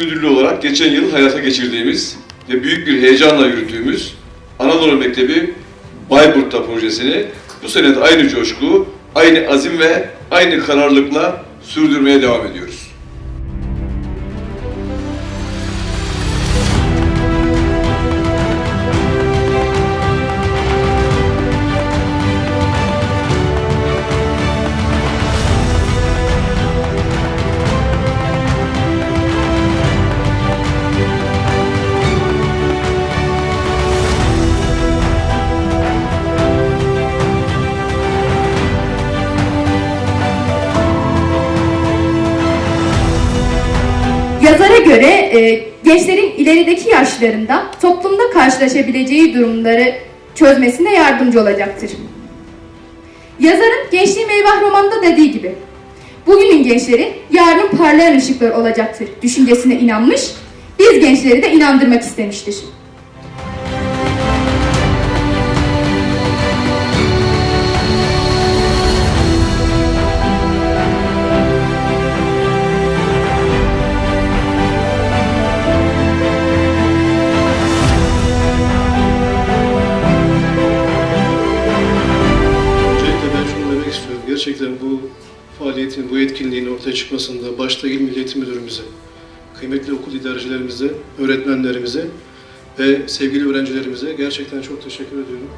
Müdürlüğü olarak geçen yıl hayata geçirdiğimiz ve büyük bir heyecanla yürüttüğümüz Anadolu Mektebi Bayburt'ta projesini bu sene de aynı coşku, aynı azim ve aynı kararlılıkla sürdürmeye devam ediyoruz. Yazara göre e, gençlerin ilerideki yaşlarında toplumda karşılaşabileceği durumları çözmesine yardımcı olacaktır. Yazarın Gençliğim Eyvah romanında dediği gibi, bugünün gençleri yarının parlayan ışıkları olacaktır düşüncesine inanmış, biz gençleri de inandırmak istemiştir. Gerçekten bu faaliyetin, bu etkinliğin ortaya çıkmasında başta İl Milli Eğitim Müdürümüze, kıymetli okul idarecilerimize, öğretmenlerimize ve sevgili öğrencilerimize gerçekten çok teşekkür ediyorum.